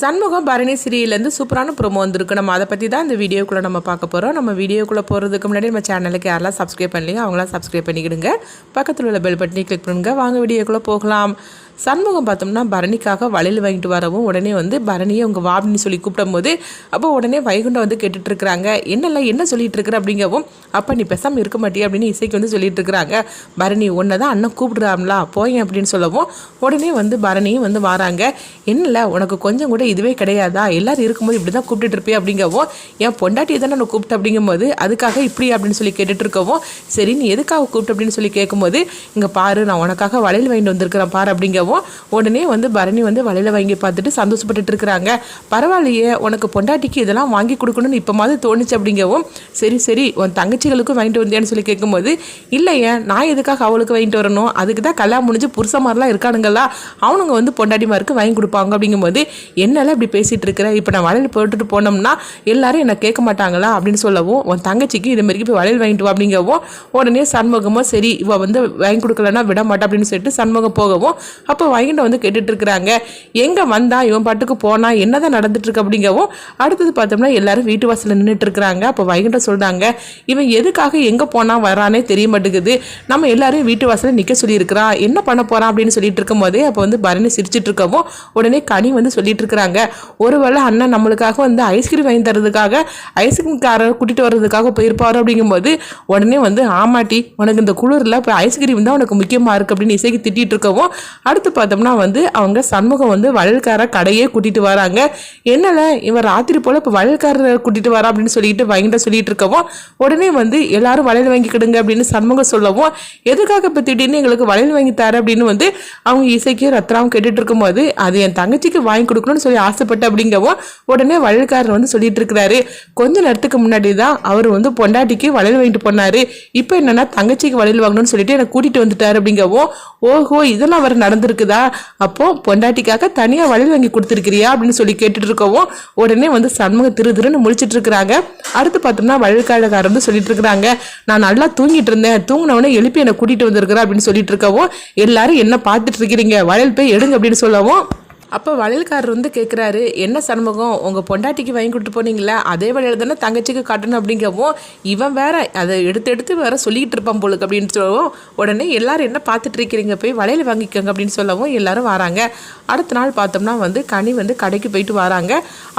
சண்முகம் பரணி சிறியிலேருந்து சூப்பரான ப்ரோமோ வந்திருக்கு. நம்ம அதை பற்றி தான் இந்த வீடியோக்குள்ளே நம்ம பார்க்க போகிறோம் நம்ம வீடியோக்குள்ளே போகிறதுக்கு முன்னாடி நம்ம சேனலுக்கு யாரெல்லாம் சப்ஸ்கிரைப் பண்ணலையோ அவங்களாம் சப்ஸ்கிரைப் பண்ணிக்கிடுங்க. பக்கத்தில் உள்ள பெல் பட்டனை கிளிக் பண்ணுங்க. வாங்க வீடியோக்குள்ளே போகலாம். சண்முகம் பார்த்தோம்னா பரணிக்காக வளையல் வாங்கிட்டு வரவும் உடனே வந்து பரணியை உங்கள் வா அப்படின்னு சொல்லி கூப்பிடும்போது அப்போ உடனே வைகுண்டம் வந்து கேட்டுட்ருக்குறாங்க. இருக்கிறாங்க என்னல்ல என்ன சொல்லிட்டு இருக்கிற அப்படிங்கவும் அப்போ நீ பேசாமல் இருக்க மாட்டியே அப்படின்னு இசைக்கு வந்து சொல்லிட்டு இருக்கிறாங்க பரணி ஒன்றை தான் அண்ணன் கூப்பிடுறாங்களா போய் அப்படின்னு சொல்லவும் உடனே வந்து பரணியும் வந்து வராங்க. என்னல உனக்கு கொஞ்சம் கூட இதுவே கிடையாதா? எல்லாரும் இருக்கும்போது இப்படி தான் கூப்பிட்டுட்டு இருப்பே அப்படிங்கவும் என் பொண்டாட்டி தானே நான் கூப்பிட்டு அப்படிங்கும்போது அதுக்காக இப்படி அப்படின்னு சொல்லி கேட்டுட்டு இருக்கவும் சரி நீ எதுக்காக கூப்பிட்டு? அப்படின்னு சொல்லி கேட்கும்போது இங்கே பாரு நான் உனக்காக வளையல் வாங்கிட்டு வந்திருக்கிறேன் பாரு அப்படிங்கவும் உடனே வந்து பரணி வந்து வளையல வாங்கி பார்த்துட்டு சந்தோஷப்பட்டுட்டு இருக்கிறாங்க. பரவாயில்லையே உனக்கு பொண்டாட்டிக்கு இதெல்லாம் வாங்கி கொடுக்கணும்னு இப்போ மாதிரி தோணுச்சு அப்படிங்கவும் சரி சரி உன் தங்கச்சிகளுக்கும் வாங்கிட்டு வந்தியான்னு சொல்லி கேட்கும்போது இல்லையே நான் எதுக்காக அவளுக்கு வாங்கிட்டு வரணும்? அதுக்கு தான் கல்யாணம் முடிஞ்சு புருஷமாரெலாம் இருக்கானுங்களா? அவனுங்க வந்து பொண்டாட்டிமாருக்கு வாங்கி கொடுப்பாங்க அப்படிங்கும்போது என்னால் இப்படி பேசிகிட்டு இருக்கிற? இப்போ நான் வளையல் போட்டுட்டு போனோம்னா எல்லாரும் என்னை கேட்க மாட்டாங்களா அப்படின்னு சொல்லவும் உன் தங்கச்சிக்கு இது போய் வளையல் வாங்கிட்டு வா அப்படிங்கவும் உடனே சண்முகமும் சரி இவள் வந்து வாங்கி கொடுக்கலன்னா விட மாட்டா அப்படின்னு சொல்லிட்டு சண்முகம் போகவும் அப்போ வைகுண்டம் வந்து கேட்டுட்டு இருக்கிறாங்க எங்கே வந்தா இவன் பாட்டுக்கு போனா என்னதான் நடந்துட்டு இருக்கு அப்படிங்கவும் அடுத்தது பார்த்தோம்னா எல்லாரும் வீட்டு வாசலில் நின்றுட்டு இருக்கிறாங்க அப்போ வைகுண்டம் சொல்றாங்க இவன் எதுக்காக எங்கே போனா வரானே தெரிய மாட்டேங்குது. நம்ம எல்லாரும் வீட்டு வாசலில் நிற்க சொல்லியிருக்கிறான் என்ன பண்ண போறான் அப்படின்னு சொல்லிட்டு இருக்கும்போதே அப்போ வந்து பரணி சிரிச்சிட்டு இருக்கவும் உடனே கனி வந்து சொல்லிட்டு இருக்கிறாங்க ஒருவேளை அண்ணன் நம்மளுக்காக வந்து ஐஸ்கிரீம் வாங்கி தரதுக்காக ஐஸ்கிரீம் காரை கூட்டிட்டு வர்றதுக்காக போயிருப்பாரு? அப்படிங்கும்போது உடனே வந்து ஆமாட்டி உனக்கு இந்த குளிரில் இப்போ ஐஸ்கிரீம் தான் உனக்கு முக்கியமாக இருக்குது அப்படின்னு இசைக்கு திட்டிட்டு இருக்கவும் அடுத்து பார்த்தோம்னா வந்து அவங்க சண்முகம் வந்து வழல்கார கடையே கூட்டிகிட்டு வராங்க. என்னல? இவன் ராத்திரி போல் இப்போ வழல்காரரை கூட்டிகிட்டு வரா அப்படின்னு சொல்லிட்டு வாங்கிட்ட சொல்லிட்டு இருக்கவும் உடனே வந்து எல்லாரும் வளையல் வாங்கிக்கிடுங்க அப்படின்னு சண்முகம் சொல்லவும் எதுக்காக இப்போ திடீர்னு எங்களுக்கு வளையல் வாங்கி தர அப்படின்னு வந்து அவங்க இசைக்கு ரத்னாவும் கேட்டுட்டு இருக்கும்போது அது என் தங்கச்சிக்கு வாங்கி கொடுக்கணும்னு சொல்லி ஆசைப்பட்டு அப்படிங்கவும் உடனே வழல்காரர் வந்து சொல்லிட்டு இருக்கிறாரு. கொஞ்ச நேரத்துக்கு முன்னாடி தான் அவர் வந்து பொண்டாட்டிக்கு வளையல் வாங்கிட்டு போனாரு. இப்போ என்னன்னா தங்கச்சிக்கு வளையல் வாங்கணும்னு சொல்லிட்டு என்னை கூட்டிட்டு வந்துட்டாரு அப்படிங்கவும் ஓஹோ இதெல்லாம் அவர் நடந்து வந்திருக்குதா அப்போ பொண்டாட்டிக்காக தனியா வளையல் வாங்கி கொடுத்துருக்கிறியா? அப்படின்னு சொல்லி கேட்டுட்டு இருக்கவும் உடனே வந்து சண்முகம் திரு திருன்னு முழிச்சிட்டு இருக்கிறாங்க. அடுத்து பார்த்தோம்னா வழக்காளக்காரர் வந்து சொல்லிட்டு இருக்கிறாங்க. நான் நல்லா தூங்கிட்டு இருந்தேன். தூங்கினவனே எழுப்பி என்னை கூட்டிட்டு வந்திருக்கிறா அப்படின்னு சொல்லிட்டு இருக்கவும் எல்லாரும் என்ன பார்த்துட்டு இருக்கிறீங்க? வளையல் போய் எடுங்க அப்படின்னு சொல்லவும் அப்போ வளையல்காரர் வந்து கேட்குறாரு என்ன சண்முகம் உங்கள் பொண்டாட்டிக்கு வாங்கி கொடுத்து போனீங்களா அதே வளையல் தானே தங்கச்சிக்கு காட்டணும் அப்படிங்கவும் இவன் வேற அதை எடுத்து எடுத்து வேற சொல்லிக்கிட்டு இருப்பான் போலுக்கு அப்படின்னு சொல்லவும் உடனே எல்லாரும் என்ன பார்த்துட்டு இருக்கிறீங்க போய் வளையல் வாங்கிக்கோங்க அப்படின்னு சொல்லவும் எல்லாரும் வராங்க. அடுத்த நாள் பார்த்தோம்னா வந்து கனி வந்து கடைக்கு போயிட்டு வராங்க.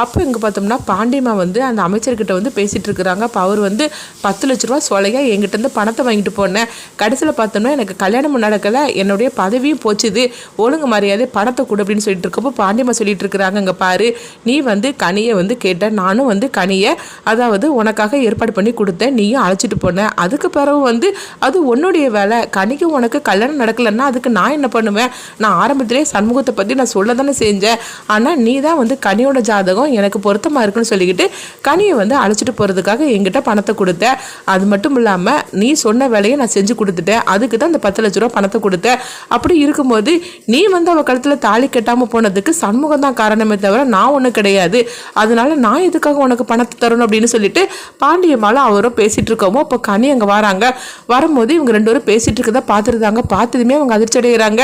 அப்போ இங்கே பார்த்தோம்னா பாண்டியமா வந்து அந்த அமைச்சர்கிட்ட வந்து பேசிகிட்டு இருக்கிறாங்க. அப்போ அவர் வந்து பத்து லட்ச ரூபா சொலையாக என்கிட்ட இருந்து பணத்தை வாங்கிட்டு போனேன். கடைசியில் பார்த்தோம்னா எனக்கு கல்யாணம் நடக்கலை என்னுடைய பதவியும் போச்சுது. ஒழுங்கு மரியாதை பணத்தை கொடு அப்படின்னு சொல்லிட்டு இருக்கப்போ பாண்டியம்மா சொல்லிட்டு இருக்கிறாங்க அங்கே பாரு நீ வந்து கனியை வந்து கேட்ட நானும் வந்து கனியை அதாவது உனக்காக ஏற்பாடு பண்ணி கொடுத்தேன் நீயும் அழைச்சிட்டு போன. அதுக்கு பிறகு வந்து அது உன்னுடைய வேலை. கனிக்கு உனக்கு கல்யாணம் நடக்கலைன்னா அதுக்கு நான் என்ன பண்ணுவேன்? நான் ஆரம்பத்திலே சண்முகத்தை பற்றி நான் சொல்ல தானே செஞ்சேன். ஆனால் நீ தான் வந்து கனியோட ஜாதகம் எனக்கு பொருத்தமாக இருக்குன்னு சொல்லிக்கிட்டு கனியை வந்து அழைச்சிட்டு போகிறதுக்காக என்கிட்ட பணத்தை கொடுத்த. அது மட்டும் இல்லாமல் நீ சொன்ன வேலையை நான் செஞ்சு கொடுத்துட்டேன். அதுக்கு தான் அந்த பத்து லட்ச ரூபா பணத்தை கொடுத்தேன் அப்படி இருக்கும்போது நீ வந்து அவள் கழுத்தில் தாலி கட்டாமல் போனதுக்கு சண்முகம் தான் காரணமே தவிர நான் ஒன்றும் கிடையாது. அதனால நான் எதுக்காக உனக்கு பணத்தை தரணும் அப்படின்னு சொல்லிட்டு பாண்டியம்மால அவரும் பேசிட்டு இருக்கோமோ அப்போ கனி அங்கே வராங்க. வரும்போது இவங்க ரெண்டு பேரும் பேசிட்டு இருக்கதா பார்த்துருந்தாங்க. பார்த்ததுமே அவங்க அதிர்ச்சி அடைகிறாங்க.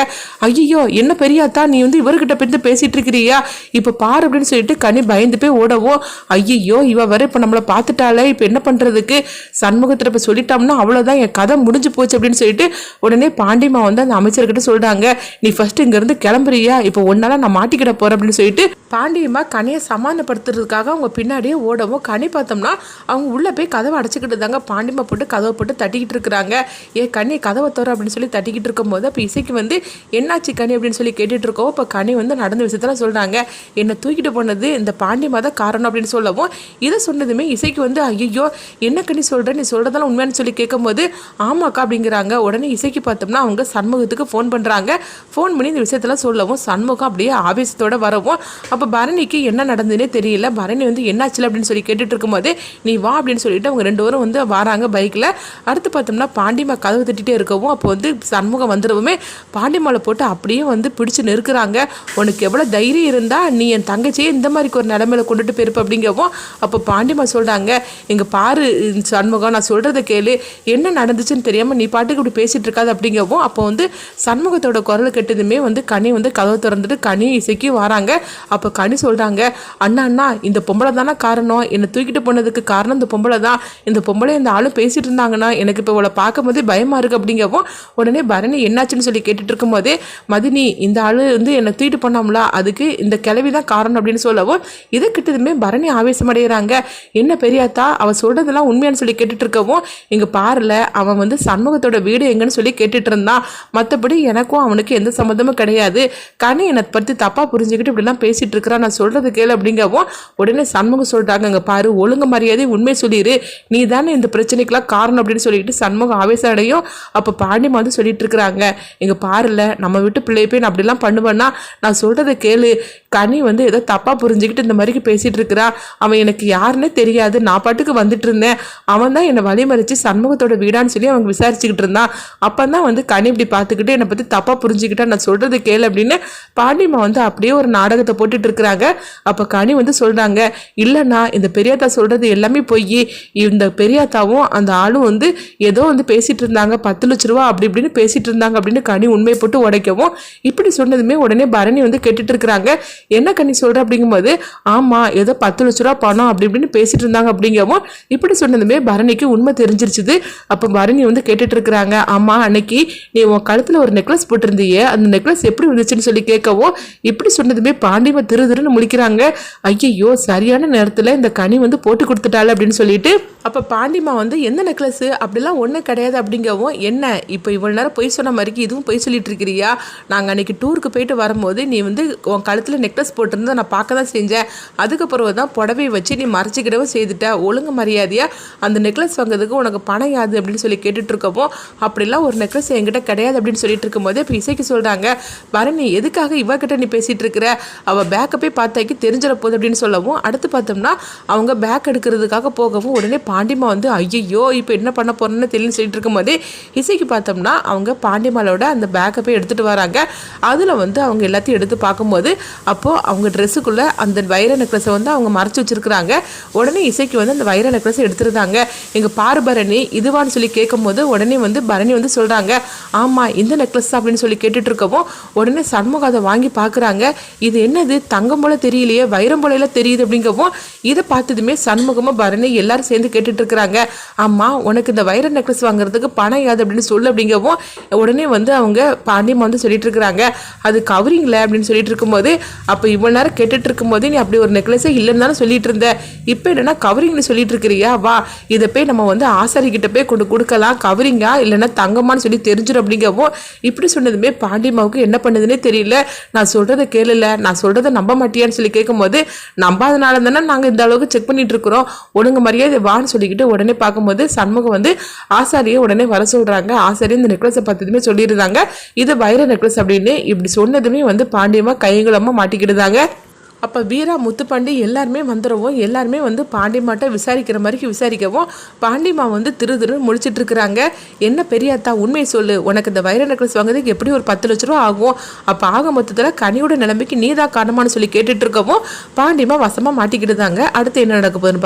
ஐயோ என்ன பெரியாத்தா நீ வந்து இவர்கிட்ட போய் பேசிட்டு இருக்கிறியா? இப்போ பாரு அப்படின்னு சொல்லிட்டு கனி பயந்து போய் ஓடவும் ஐயோ இவ வர இப்போ நம்மளை பார்த்துட்டாலே இப்போ என்ன பண்ணுறதுக்கு சண்முகத்தில் இப்போ சொல்லிட்டோம்னா அவ்வளோதான் என் கதை முடிஞ்சு போச்சு அப்படின்னு சொல்லிட்டு உடனே பாண்டியம்மா வந்து அந்த அமைச்சர்கிட்ட சொல்கிறாங்க நீ ஃபஸ்ட்டு இங்கேருந்து கிளம்புறியா? இப்போ ஒன்னால நம்ம மாட்டிக்கிட போறேன் அப்படின்னு சொல்லிட்டு பாண்டியம்மா கனியை சமாதானப்படுத்துறதுக்காக அவங்க பின்னாடியே ஓடவும் கனி பார்த்தோம்னா அவங்க உள்ளே போய் கதவை அடைச்சிக்கிட்டு தாங்க பாண்டியம்மா போட்டு கதவை போட்டு தட்டிக்கிட்டு இருக்கிறாங்க. ஏ கனி கதவை தோற அப்படின்னு சொல்லி தட்டிக்கிட்டு இருக்கும்போது அப்போ இசைக்கு வந்து என்னாச்சு கனி? அப்படின்னு சொல்லி கேட்டுட்டு இருக்கோம் இப்போ கனி வந்து நடந்த விஷயத்தெல்லாம் சொல்கிறாங்க என்னை தூக்கிட்டு போனது இந்த பாண்டியம்மா தான் காரணம் அப்படின்னு சொல்லவும் இதை சொன்னதுமே இசைக்கு வந்து ஐயோ என்ன கனி சொல்கிற நீ சொல்கிறதெல்லாம் உண்மையானு சொல்லி கேட்கும்போது ஆமாக்கா அப்படிங்கிறாங்க. உடனே இசைக்கு பார்த்தோம்னா அவங்க சண்முகத்துக்கு ஃபோன் பண்ணுறாங்க ஃபோன் பண்ணி இந்த விஷயத்தெல்லாம் சொல்லவும் சண்முகம் அப்படியே ஆவேசத்தோடு வரவும். அப்போ பரணிக்கு என்ன நடந்ததுன்னே தெரியல. பரணி வந்து என்னாச்சுல? அப்படின்னு சொல்லி கேட்டுட்டு இருக்கும்போது நீ வா அப்படின்னு சொல்லிட்டு அவங்க ரெண்டு பேரும் வந்து வராங்க பைக்கில் அடுத்து பார்த்தோம்னா பாண்டிமா கதவு தட்டிகிட்டே இருக்கவும் அப்போ வந்து சண்முகம் வந்துடவுமே பாண்டிமாவில் போட்டு அப்படியே வந்து பிடிச்சி நிற்கிறாங்க உனக்கு எவ்வளோ தைரியம் இருந்தால் நீ என் தங்கச்சியை இந்த மாதிரி ஒரு நிலமையில கொண்டுட்டு போயிருப்ப அப்படிங்கவும் அப்போ பாண்டிமா சொல்கிறாங்க இங்கே பாரு சண்முகம் நான் சொல்கிறத கேளு. என்ன நடந்துச்சுன்னு தெரியாமல் நீ பாட்டுக்கு இப்படி பேசிகிட்டு இருக்காது அப்படிங்கவும் அப்போ வந்து சண்முகத்தோட குரல் கெட்டதுமே வந்து கனி வந்து கதவை திறந்துட்டு கனி இசைக்கு வராங்க. அப்போ கனி சொல்கிறாங்க அண்ணா அண்ணா இந்த பொம்பளை தானே காரணம். என்னை தூக்கிட்டு போனதுக்கு காரணம் இந்த பொம்பளை தான். இந்த பொம்பளை இந்த ஆளும் பேசிகிட்டு இருந்தாங்கன்னா எனக்கு இப்போ இவளை பார்க்கும்போதே பயமாக இருக்குது அப்படிங்கவும் உடனே பரணி என்னாச்சுன்னு சொல்லி கேட்டுட்டு இருக்கும்போதே மதினி இந்த ஆள் வந்து என்னை தூக்கிட்டு பண்ணாமலா அதுக்கு இந்த கிளவி தான் காரணம் அப்படின்னு சொல்லவும் இதை கிட்டதுமே பரணி ஆவேசமடைகிறாங்க. என்ன பெரியாத்தா அவ சொல்கிறதெல்லாம் உண்மையானு சொல்லி கேட்டுட்டு இருக்கவும் இங்கே பாருல அவன் வந்து சண்முகத்தோட வீடு எங்கன்னு சொல்லி கேட்டுட்டு இருந்தான். மற்றபடி எனக்கும் அவனுக்கு எந்த சம்மந்தமும் கிடையாது. கனி என்னை பற்றி தப்பாக புரிஞ்சுக்கிட்டு இப்படிலாம் பேசிகிட்டு இருக்கிறான் நான் சொல்கிறது கேளு அப்படிங்கவும் உடனே சண்முகம் சொல்கிறாங்க அங்கே பாரு ஒழுங்கு மரியாதை உண்மை சொல்லிடு நீ தானே இந்த பிரச்சனைக்கெல்லாம் காரணம் அப்படின்னு சொல்லிட்டு சண்முகம் ஆவேசம் அடையும் அப்போ பாண்டிமா வந்து சொல்லிட்டு இருக்கிறாங்க இங்கே பாருல நம்ம வீட்டு பிள்ளைய போய் நான் அப்படிலாம் பண்ணுவேன்னா நான் சொல்கிறத கேளு. கனி வந்து ஏதோ தப்பாக புரிஞ்சுக்கிட்டு இந்த மாதிரி பேசிகிட்டு இருக்கிறான் அவன் எனக்கு யாருன்னே தெரியாது நான் பாட்டுக்கு வந்துட்டு இருந்தேன். அவன் தான் என்னை வழிமறிச்சு சண்முகத்தோட வீடான்னு சொல்லி அவங்க விசாரிச்சுக்கிட்டு இருந்தான். அப்போ தான் வந்து கனி இப்படி பார்த்துக்கிட்டு என்னை பற்றி தப்பாக புரிஞ்சுக்கிட்டா நான் சொல்கிறது கேளு அப்படின்னு பாண்டிமா வந்து அப்படியே ஒரு நாடகத்தை போட்டுட்டு இருக்கிறாங்க. அப்போ கனி வந்து சொல்கிறாங்க இல்லைண்ணா இந்த பெரியாத்தா சொல்கிறது எல்லாமே பொய் இந்த பெரியாத்தாவும் அந்த ஆளும் வந்து ஏதோ வந்து பேசிகிட்டு இருந்தாங்க. பத்து லட்ச ரூபா அப்படி இப்படின்னு பேசிகிட்டு இருந்தாங்க அப்படின்னு கனி உண்மையை போட்டு உடைக்கவும் இப்படி சொன்னதுமே உடனே பரணி வந்து கேட்டுட்டு இருக்கிறாங்க. என்ன கனி சொல்கிற அப்படிங்கும்போது ஆமாம் ஏதோ பத்து லட்ச ரூபா பணம் அப்படி இப்படின்னு பேசிட்டு இருந்தாங்க அப்படிங்கவும் இப்படி சொன்னதுமே பரணிக்கு உண்மை தெரிஞ்சிருச்சுது. அப்போ பரணி வந்து கேட்டுட்டு இருக்கிறாங்க ஆமாம் அன்னைக்கு நீ உன் கழுத்தில் ஒரு நெக்லஸ் போட்டிருந்தியே. அந்த நெக்லஸ் எப்படி வந்துச்சுன்னு சொல்லி கேட்கவும் இப்படி சொன்னதுமே பாண்டிமா திரு திருன்னு முழிக்கிறாங்க. ஐயையோ சரியான நேரத்தில் இந்த கனி வந்து போட்டு கொடுத்துட்டாள் அப்படின்னு சொல்லிட்டு அப்போ பாண்டிமா வந்து எந்த நெக்லஸ்? அப்படிலாம் ஒன்றும் கிடையாது அப்படிங்கவும் என்ன? இப்போ இவ்வளோ நேரம் பொய் சொன்ன மாதிரிக்கு இதுவும் பொய் சொல்லிட்டு இருக்கிறியா? நாங்கள் அன்னைக்கு டூருக்கு போயிட்டு வரும்போது நீ வந்து உன் கழுத்தில் நெக்லஸ் போட்டிருந்தா நான் பார்க்க தான் செஞ்சேன். அதுக்கப்புறம் தான் புடவையை வச்சு நீ மறைச்சிக்கிடவும் செய்துட்ட? ஒழுங்கு மரியாதையாக அந்த நெக்லஸ் வாங்குறதுக்கு உனக்கு பணம் யாது? அப்படின்னு சொல்லி கேட்டுட்டு இருக்கவும் அப்படிலாம் ஒரு நெக்லஸ் என்கிட்ட கிடையாது அப்படின்னு சொல்லிட்டு இருக்கும்போது இப்போ இசைக்கு சொல்கிறாங்க பரணி எதுக்காக இவகிட்ட நீ பேசிகிட்டு இருக்கிற அவள் பேக்கை போய் பார்த்தாக்கி தெரிஞ்சிட போகுது அப்படின்னு சொல்லவும் அடுத்து பார்த்தோம்னா அவங்க பேக் எடுக்கிறதுக்காக போகவும் உடனே பாண்டிமா வந்து ஐயையோ இப்போ என்ன பண்ண போகிறேன்னு தெரியல சொல்லிட்டு இருக்கும்போது இசைக்கு பார்த்தோம்னா அவங்க பாண்டிமாலோட அந்த பேக்கை போய் எடுத்துகிட்டு வராங்க. அதில் வந்து அவங்க எல்லாத்தையும் எடுத்து பார்க்கும்போது அப்போது அவங்க ட்ரெஸ்ஸுக்குள்ளே அந்த வைர நெக்லஸை வந்து அவங்க மறைச்சி வச்சிருக்கிறாங்க. உடனே இசைக்கு வந்து அந்த வைர நெக்லஸை எடுத்துருந்தாங்க. எங்கள் பாரு பரணி இதுவான்னு சொல்லி கேட்கும்போது உடனே வந்து பரணி வந்து சொல்கிறாங்க ஆமாம் இந்த நெக்லஸ் அப்படின்னு சொல்லி கேட்டுட்ருக்கவும் உடனே சண்முக அதை வாங்கி பார்க்குறாங்க இது என்னது? தங்கம் போல தெரியலையே வைரம் போல தெரியுது அப்படிங்கவும் இதை பார்த்ததுமே சண்முகமும் பரணி எல்லாரும் சேர்ந்து கேட்டுட்டு இருக்கிறாங்க அம்மா உனக்கு இந்த வைர நெக்லஸ் வாங்குறதுக்கு பணம் யாது அப்படின்னு சொல்லு அப்படிங்கவும் உடனே வந்து அவங்க பாண்டியம்மா வந்து சொல்லிட்டு இருக்கிறாங்க அது கவரிங்ல அப்படின்னு சொல்லிட்டு இருக்கும்போது அப்போ இவ்வளோ நேரம் கேட்டுட்டு இருக்கும்போது நீ அப்படி ஒரு நெக்லஸே இல்லைன்னு தானே சொல்லிட்டு இருந்த இப்போ என்னன்னா கவரிங்னு சொல்லிட்டு இருக்கிறியா வா இதை போய் நம்ம வந்து ஆசாரி கிட்ட போய் கொண்டு கொடுக்கலாம். கவரிங்கா இல்லைன்னா தங்கமான்னு சொல்லி தெரிஞ்சிடும் அப்படிங்கவும் இப்படி சொன்னதுமே பாண்டியம்மாவுக்கு என்ன பண்ணுதுன்னே தெரியல. நான் சொல்கிறத கேளுல. நான் சொல்கிறத நம்ப மாட்டியான்னு சொல்லி கேட்கும்போது நம்பாதனால தானே நாங்கள் இந்த அளவுக்கு செக் பண்ணிட்டு இருக்கிறோம். ஒழுங்கு மரியாதை வான்னு சொல்லிக்கிட்டு உடனே பார்க்கும்போது சண்முகம் வந்து ஆசாரியை உடனே வர சொல்கிறாங்க ஆசாரி இந்த நெக்லஸை பார்த்ததுமே சொல்லியிருந்தாங்க. இது வைர நெக்லஸ் அப்படின்னு இப்படி சொன்னதுமே வந்து பாண்டியமாக கைங்குளமா மாட்டிக்கிடுதாங்க. அப்போ வீரா முத்துப்பாண்டி எல்லாருமே வந்துடவும் எல்லாருமே வந்து பாண்டிமாட்ட விசாரிக்கிற மாதிரி விசாரிக்கவும் பாண்டிமா வந்து திரு திரு முழிச்சிட்டு இருக்கிறாங்க. என்ன பெரியாத்தா உண்மை சொல்லு. உனக்கு இந்த வைர நெக்லஸ் வாங்குறதுக்கு எப்படி ஒரு பத்து லட்ச ரூபா ஆகும்? அப்போ ஆக மொத்தத்தில் கனியோட நிலைமைக்கு நீ தான் காரணமானு சொல்லி கேட்டுட்டு இருக்கவும் பாண்டிமா வசமாக மாட்டிக்கிட்டு தாங்க. அடுத்து என்ன நடக்க போகுதுன்னு